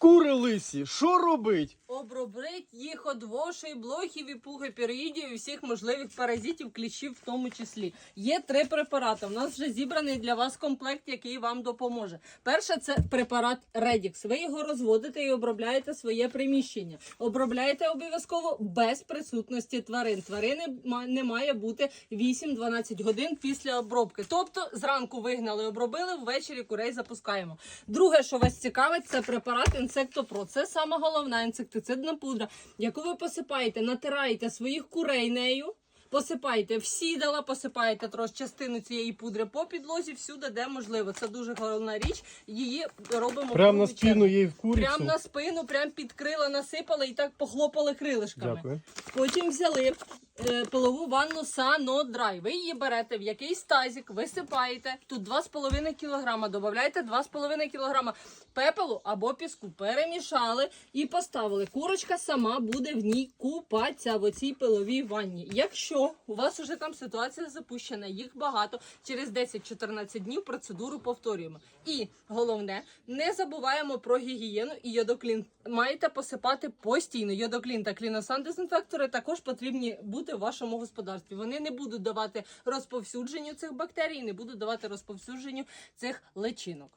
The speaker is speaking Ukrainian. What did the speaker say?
Кури лисі, що робить? Обробить їх від вошей, блохів і пуги, піроїдів і всіх можливих паразитів, кліщів в тому числі. Є три препарати. У нас вже зібраний для вас комплект, який вам допоможе. Перше це препарат Redix. Ви його розводите і обробляєте своє приміщення. Обробляєте обов'язково без присутності тварин. Тварини не має бути 8-12 годин після обробки. Тобто зранку вигнали, обробили, ввечері курей запускаємо. Друге, що вас цікавить, це препарат Інсектопро. Це саме головна інсектицидна пудра, яку ви посипаєте, натираєте своїх курей нею. Посипайте всідала, посипаєте трошки частину цієї пудри по підлозі, всюди, де можливо. Це дуже головна річ. Її робимо Прямо на спину їй в курицю. Прям на спину, прям під крила насипали і так похлопали крилишками. Дякую. Потім взяли пилову ванну Санодрай. Ви її берете в якийсь тазик, висипаєте. Тут 2,5 кг, додаєте 2,5 кг пепелу або піску. Перемішали і поставили. Курочка сама буде в ній купатися в оцій пиловій ванні. Якщо у вас вже там ситуація запущена, їх багато, через 10-14 днів процедуру повторюємо. І головне, не забуваємо про гігієну і йодоклін. Маєте посипати постійно. Йодоклін та кліносан дезінфектори також потрібні бути в вашому господарстві. Вони не будуть давати розповсюдженню цих бактерій, не будуть давати розповсюдженню цих личинок.